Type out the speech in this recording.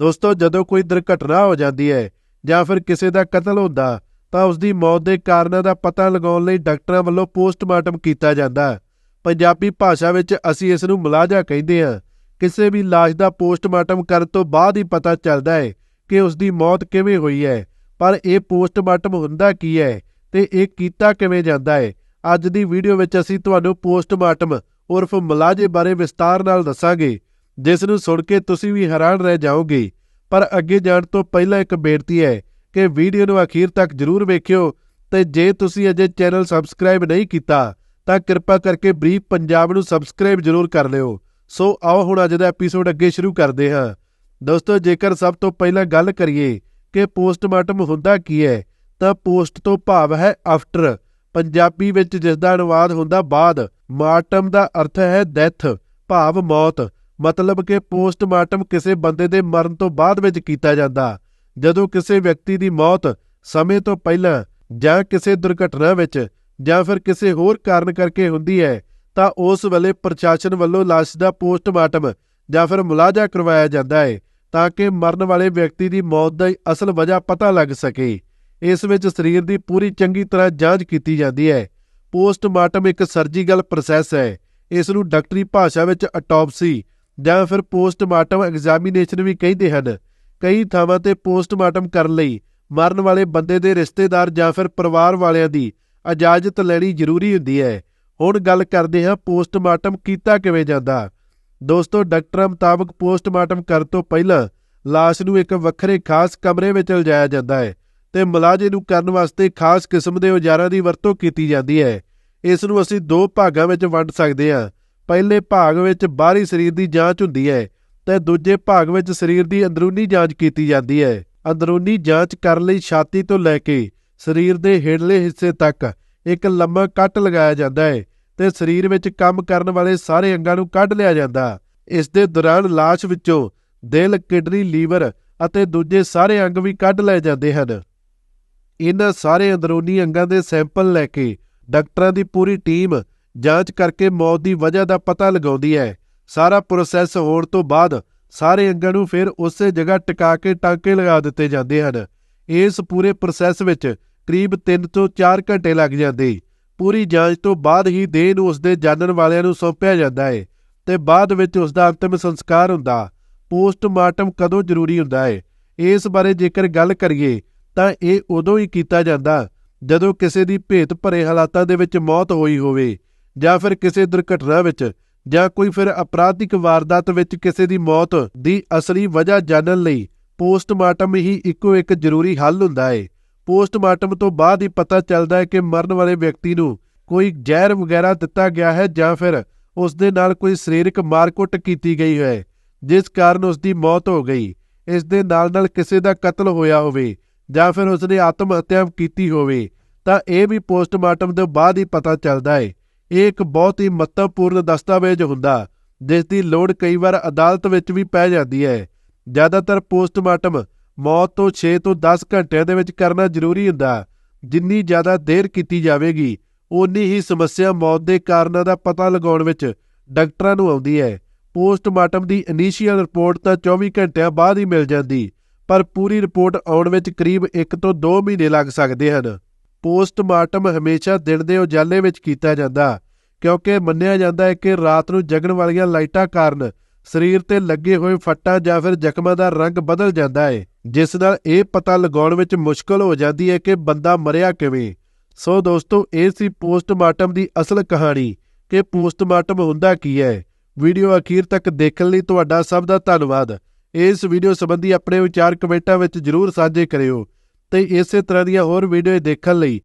ਦੋਸਤੋ, ਜਦੋਂ ਕੋਈ ਦੁਰਘਟਨਾ ਹੋ ਜਾਂਦੀ ਹੈ ਜਾਂ ਫਿਰ ਕਿਸੇ ਦਾ ਕਤਲ ਹੁੰਦਾ, ਤਾਂ ਉਸ ਦੀ ਮੌਤ ਦੇ ਕਾਰਨਾਂ ਦਾ ਪਤਾ ਲਗਾਉਣ ਲਈ ਡਾਕਟਰਾਂ ਵੱਲੋਂ ਪੋਸਟਮਾਰਟਮ ਕੀਤਾ ਜਾਂਦਾ। ਪੰਜਾਬੀ ਭਾਸ਼ਾ ਵਿੱਚ ਅਸੀਂ ਇਸ ਨੂੰ ਮੁਲਾਜ਼ਾ ਕਹਿੰਦੇ ਹਾਂ। ਕਿਸੇ ਵੀ ਲਾਸ਼ ਦਾ ਪੋਸਟਮਾਰਟਮ ਕਰਨ ਤੋਂ ਬਾਅਦ ਹੀ ਪਤਾ ਚੱਲਦਾ ਹੈ ਕਿ ਉਸ ਦੀ ਮੌਤ ਕਿਵੇਂ ਹੋਈ ਹੈ। ਪਰ ਇਹ ਪੋਸਟਮਾਰਟਮ ਹੁੰਦਾ ਕੀ ਹੈ ਤੇ ਇਹ ਕੀਤਾ ਕਿਵੇਂ ਜਾਂਦਾ ਹੈ, ਅੱਜ ਦੀ ਵੀਡੀਓ ਵਿੱਚ ਅਸੀਂ ਤੁਹਾਨੂੰ ਪੋਸਟਮਾਰਟਮ ਉਰਫ ਮੁਲਾਜ਼ੇ ਬਾਰੇ ਵਿਸਤਾਰ ਨਾਲ ਦੱਸਾਂਗੇ। ਜਿਸ ਨੂੰ ਸੁਣ ਕੇ ਤੁਸੀਂ ਵੀ ਹੈਰਾਨ ਰਹਿ ਜਾਓਗੇ। ਪਰ ਅੱਗੇ ਜਾਣ ਤੋਂ ਪਹਿਲਾਂ ਇੱਕ ਬੇਨਤੀ ਹੈ ਕਿ ਵੀਡੀਓ ਨੂੰ ਅਖੀਰ ਤੱਕ ਜ਼ਰੂਰ ਵੇਖਿਓ ਤੇ ਜੇ ਤੁਸੀਂ ਅਜੇ ਚੈਨਲ ਸਬਸਕ੍ਰਾਈਬ ਨਹੀਂ ਕੀਤਾ, ਤਾਂ ਕਿਰਪਾ ਕਰਕੇ ਬਰੀਫ ਪੰਜਾਬ ਨੂੰ ਸਬਸਕ੍ਰਾਈਬ ਜ਼ਰੂਰ ਕਰ ਲਿਓ। ਸੋ ਆਓ ਹੁਣ ਅੱਜ ਦਾ ਐਪੀਸੋਡ ਅੱਗੇ ਸ਼ੁਰੂ ਕਰਦੇ ਹਾਂ। ਦੋਸਤੋ, ਜੇਕਰ ਸਭ ਤੋਂ ਪਹਿਲਾਂ ਗੱਲ ਕਰੀਏ ਕਿ ਪੋਸਟਮਾਰਟਮ ਹੁੰਦਾ ਕੀ ਹੈ, ਤਾਂ ਪੋਸਟ ਤੋਂ ਭਾਵ ਹੈ ਆਫਟਰ ਪੰਜਾਬੀ ਵਿੱਚ ਜਿਸ ਦਾ ਅਨੁਵਾਦ ਹੁੰਦਾ ਬਾਅਦ। ਮਾਰਟਮ ਦਾ ਅਰਥ ਹੈ ਡੈਥ ਭਾਵ ਮੌਤ। ਮਤਲਬ ਕਿ ਪੋਸਟਮਾਰਟਮ ਕਿਸੇ ਬੰਦੇ ਦੇ ਮਰਨ ਤੋਂ ਬਾਅਦ ਵਿੱਚ ਕੀਤਾ ਜਾਂਦਾ। ਜਦੋਂ ਕਿਸੇ ਵਿਅਕਤੀ ਦੀ ਮੌਤ ਸਮੇਂ ਤੋਂ ਪਹਿਲਾਂ ਜਾਂ ਕਿਸੇ ਦੁਰਘਟਨਾ ਵਿੱਚ ਜਾਂ ਫਿਰ ਕਿਸੇ ਹੋਰ ਕਾਰਨ ਕਰਕੇ ਹੁੰਦੀ ਹੈ, ਤਾਂ ਉਸ ਵੇਲੇ ਪ੍ਰਸ਼ਾਸਨ ਵੱਲੋਂ ਲਾਸ਼ ਦਾ ਪੋਸਟਮਾਰਟਮ ਜਾਂ ਫਿਰ ਮੁਲਾਜ਼ਾ ਕਰਵਾਇਆ ਜਾਂਦਾ ਹੈ, ਤਾਂ ਕਿ ਮਰਨ ਵਾਲੇ ਵਿਅਕਤੀ ਦੀ ਮੌਤ ਦਾ ਅਸਲ ਵਜ੍ਹਾ ਪਤਾ ਲੱਗ ਸਕੇ। ਇਸ ਵਿੱਚ ਸਰੀਰ ਦੀ ਪੂਰੀ ਚੰਗੀ ਤਰ੍ਹਾਂ ਜਾਂਚ ਕੀਤੀ ਜਾਂਦੀ ਹੈ। ਪੋਸਟਮਾਰਟਮ ਇੱਕ ਸਰਜੀਕਲ ਪ੍ਰੋਸੈਸ ਹੈ। ਇਸ ਨੂੰ ਡਾਕਟਰੀ ਭਾਸ਼ਾ ਵਿੱਚ ਆਟੋਪਸੀ ਜਾਂ ਫਿਰ ਪੋਸਟਮਾਰਟਮ ਐਗਜ਼ਾਮੀਨੇਸ਼ਨ ਵੀ ਕਹਿੰਦੇ ਹਨ। ਕਈ ਥਾਵਾਂ ਤੇ ਪੋਸਟਮਾਰਟਮ ਕਰਨ ਲਈ ਮਰਨ ਵਾਲੇ ਬੰਦੇ ਦੇ ਰਿਸ਼ਤੇਦਾਰ ਜਾਂ ਫਿਰ ਪਰਿਵਾਰ ਵਾਲਿਆਂ ਦੀ ਇਜਾਜ਼ਤ ਲੈਣੀ ਜ਼ਰੂਰੀ ਹੁੰਦੀ ਹੈ। ਹੁਣ ਗੱਲ ਕਰਦੇ ਹਾਂ ਪੋਸਟਮਾਰਟਮ ਕੀਤਾ ਕਿਵੇਂ ਜਾਂਦਾ। ਦੋਸਤੋ, ਡਾਕਟਰਾਂ ਮੁਤਾਬਕ ਪੋਸਟਮਾਰਟਮ ਕਰਨ ਤੋਂ ਪਹਿਲਾਂ ਲਾਸ਼ ਨੂੰ ਇੱਕ ਵੱਖਰੇ ਖਾਸ ਕਮਰੇ ਵਿੱਚ ਲਿਜਾਇਆ ਜਾਂਦਾ ਹੈ ਤੇ ਮਲਾਜੇ ਨੂੰ ਕਰਨ ਵਾਸਤੇ ਖਾਸ ਕਿਸਮ ਦੇ ਔਜ਼ਾਰਾਂ ਦੀ ਵਰਤੋਂ ਕੀਤੀ ਜਾਂਦੀ ਹੈ। ਇਸ ਨੂੰ ਅਸੀਂ ਦੋ ਭਾਗਾਂ ਵਿੱਚ ਵੰਡ ਸਕਦੇ ਹਾਂ। ਪਹਿਲੇ ਭਾਗ ਵਿੱਚ ਬਾਹਰੀ ਸਰੀਰ ਦੀ ਜਾਂਚ ਹੁੰਦੀ ਹੈ ਤੇ ਦੂਜੇ ਭਾਗ ਵਿੱਚ ਸਰੀਰ ਦੀ ਅੰਦਰੂਨੀ ਜਾਂਚ ਕੀਤੀ ਜਾਂਦੀ ਹੈ। ਅੰਦਰੂਨੀ ਜਾਂਚ ਕਰਨ ਲਈ ਛਾਤੀ ਤੋਂ ਲੈ ਕੇ ਸਰੀਰ ਦੇ ਹੇਠਲੇ ਹਿੱਸੇ ਤੱਕ ਇੱਕ ਲੰਮਾ ਕੱਟ ਲਗਾਇਆ ਜਾਂਦਾ ਹੈ ਤੇ ਸਰੀਰ ਵਿੱਚ ਕੰਮ ਕਰਨ ਵਾਲੇ ਸਾਰੇ ਅੰਗਾਂ ਨੂੰ ਕੱਢ ਲਿਆ ਜਾਂਦਾ। ਇਸ ਦੇ ਦੌਰਾਨ ਲਾਸ਼ ਵਿੱਚੋਂ ਦਿਲ, ਕਿਡਨੀ, ਲੀਵਰ ਅਤੇ ਦੂਜੇ ਸਾਰੇ ਅੰਗ ਵੀ ਕੱਢ ਲਏ ਜਾਂਦੇ ਹਨ। ਇਹਨਾਂ ਸਾਰੇ ਅੰਦਰੂਨੀ ਅੰਗਾਂ ਦੇ ਸੈਂਪਲ ਲੈ ਕੇ ਡਾਕਟਰਾਂ ਦੀ ਪੂਰੀ ਟੀਮ ਜਾਂਚ ਕਰਕੇ ਮੌਤ ਦੀ ਵਜ੍ਹਾ ਦਾ ਪਤਾ ਲਗਾਉਂਦੀ ਹੈ। ਸਾਰਾ ਪ੍ਰੋਸੈਸ ਹੋਣ ਤੋਂ ਬਾਅਦ ਸਾਰੇ ਅੰਗਾਂ ਨੂੰ ਫਿਰ ਉਸੇ ਜਗ੍ਹਾ ਟਿਕਾ ਕੇ ਟਾਂਕੇ ਲਗਾ ਦਿੱਤੇ ਜਾਂਦੇ ਹਨ। ਇਸ ਪੂਰੇ ਪ੍ਰੋਸੈਸ ਵਿੱਚ ਕਰੀਬ 3 ਤੋਂ 4 ਘੰਟੇ ਲੱਗ ਜਾਂਦੇ। ਪੂਰੀ ਜਾਂਚ ਤੋਂ ਬਾਅਦ ਹੀ ਦੇਹ ਨੂੰ ਉਸਦੇ ਜਾਣਨ ਵਾਲਿਆਂ ਨੂੰ ਸੌਂਪਿਆ ਜਾਂਦਾ ਹੈ ਤੇ ਬਾਅਦ ਵਿੱਚ ਉਸ ਦਾ ਅੰਤਿਮ ਸੰਸਕਾਰ ਹੁੰਦਾ। ਪੋਸਟਮਾਰਟਮ ਕਦੋਂ ਜ਼ਰੂਰੀ ਹੁੰਦਾ ਹੈ? ਇਸ ਬਾਰੇ ਜੇਕਰ ਗੱਲ ਕਰੀਏ ਤਾਂ ਇਹ ਉਦੋਂ ਹੀ ਕੀਤਾ ਜਾਂਦਾ ਜਦੋਂ ਕਿਸੇ ਦੀ ਭੇਤ ਭਰੇ ਹਾਲਾਤਾਂ ਦੇ ਵਿੱਚ ਮੌਤ ਹੋਈ ਹੋਵੇ। ਜਾਂ ਫਿਰ ਕਿਸੇ ਦੁਰਘਟਨਾ ਵਿੱਚ, ਜਾਂ ਕੋਈ ਫਿਰ ਅਪਰਾਧਿਕ ਵਾਰਦਾਤ ਵਿੱਚ ਕਿਸੇ ਦੀ ਮੌਤ ਦੀ ਅਸਲੀ ਵਜ੍ਹਾ ਜਾਣਨ ਲਈ ਪੋਸਟਮਾਰਟਮ ਹੀ ਇੱਕੋ ਇੱਕ ਜ਼ਰੂਰੀ ਹੱਲ ਹੁੰਦਾ ਹੈ ਪੋਸਟਮਾਰਟਮ ਤੋਂ ਬਾਅਦ ਹੀ ਪਤਾ ਚੱਲਦਾ ਹੈ ਕਿ ਮਰਨ ਵਾਲੇ ਵਿਅਕਤੀ ਨੂੰ ਕੋਈ ਜ਼ਹਿਰ ਵਗੈਰਾ ਦਿੱਤਾ ਗਿਆ ਹੈ ਜਾਂ ਫਿਰ ਉਸ ਦੇ ਨਾਲ ਕੋਈ ਸਰੀਰਕ ਮਾਰਕੁੱਟ ਕੀਤੀ ਗਈ ਹੈ, ਜਿਸ ਕਾਰਨ ਉਸ ਦੀ ਮੌਤ ਹੋ ਗਈ। ਇਸ ਦੇ ਨਾਲ ਨਾਲ ਕਿਸੇ ਦਾ ਕਤਲ ਹੋਇਆ ਹੋਵੇ ਜਾਂ ਫਿਰ ਉਸ ਨੇ ਆਤਮ ਹੱਤਿਆ ਕੀਤੀ ਹੋਵੇ, ਤਾਂ ਇਹ ਵੀ ਪੋਸਟਮਾਰਟਮ ਤੋਂ ਬਾਅਦ ਹੀ ਪਤਾ ਚੱਲਦਾ ਹੈ ਇਹ ਇੱਕ ਬਹੁਤ ਹੀ ਮਹੱਤਵਪੂਰਨ ਦਸਤਾਵੇਜ਼ ਹੁੰਦਾ, ਜਿਸ ਦੀ ਲੋੜ ਕਈ ਵਾਰ ਅਦਾਲਤ ਵਿੱਚ ਵੀ ਪੈ ਜਾਂਦੀ ਹੈ। ਜ਼ਿਆਦਾਤਰ ਪੋਸਟਮਾਰਟਮ ਮੌਤ ਤੋਂ 6 ਤੋਂ 10 ਘੰਟਿਆਂ ਦੇ ਵਿੱਚ ਕਰਨਾ ਜ਼ਰੂਰੀ ਹੁੰਦਾ। ਜਿੰਨੀ ਜ਼ਿਆਦਾ ਦੇਰ ਕੀਤੀ ਜਾਵੇਗੀ ਉਨੀ ਹੀ ਸਮੱਸਿਆ ਮੌਤ ਦੇ ਕਾਰਨਾਂ ਦਾ ਪਤਾ ਲਗਾਉਣ ਵਿੱਚ ਡਾਕਟਰਾਂ ਨੂੰ ਆਉਂਦੀ ਹੈ। ਪੋਸਟਮਾਰਟਮ ਦੀ ਇਨੀਸ਼ੀਅਲ ਰਿਪੋਰਟ ਤਾਂ 24 ਘੰਟਿਆਂ ਬਾਅਦ ਹੀ ਮਿਲ ਜਾਂਦੀ, ਪਰ ਪੂਰੀ ਰਿਪੋਰਟ ਆਉਣ ਵਿੱਚ ਕਰੀਬ 1 ਤੋਂ 2 ਮਹੀਨੇ ਲੱਗ ਸਕਦੇ ਹਨ। ਪੋਸਟਮਾਰਟਮ ਹਮੇਸ਼ਾ ਦਿਨ ਦੇ ਉਜਾਲੇ ਵਿੱਚ ਕੀਤਾ ਜਾਂਦਾ, ਕਿਉਂਕਿ ਮੰਨਿਆ ਜਾਂਦਾ ਹੈ ਕਿ ਰਾਤ ਨੂੰ ਜਗਣ ਵਾਲੀਆਂ ਲਾਈਟਾਂ ਕਾਰਨ ਸਰੀਰ ਤੇ ਲੱਗੇ ਹੋਏ ਫੱਟਾਂ ਜਾਂ ਫਿਰ ਜ਼ਖਮਾਂ ਦਾ ਰੰਗ ਬਦਲ ਜਾਂਦਾ ਹੈ, ਜਿਸ ਨਾਲ ਇਹ ਪਤਾ ਲਗਾਉਣ ਵਿੱਚ ਮੁਸ਼ਕਲ ਹੋ ਜਾਂਦੀ ਹੈ ਕਿ ਬੰਦਾ ਮਰਿਆ ਕਿਵੇਂ। ਸੋ ਦੋਸਤੋ, ਇਹ ਸੀ ਪੋਸਟਮਾਰਟਮ ਦੀ ਅਸਲ ਕਹਾਣੀ, ਕਿ ਪੋਸਟਮਾਰਟਮ ਹੁੰਦਾ ਕੀ ਹੈ। ਵੀਡੀਓ ਅਖੀਰ ਤੱਕ ਦੇਖਣ ਲਈ ਤੁਹਾਡਾ ਸਭ ਦਾ ਧੰਨਵਾਦ। ਇਸ ਵੀਡੀਓ ਸੰਬੰਧੀ ਆਪਣੇ ਵਿਚਾਰ ਕਮੈਂਟਾਂ ਵਿੱਚ ਜਰੂਰ ਸਾਂਝੇ ਕਰਿਓ। ਤੇ ਇਸੇ ਤਰ੍ਹਾਂ ਦੀਆਂ ਹੋਰ ਵੀਡੀਓ ਦੇਖਣ ਲਈ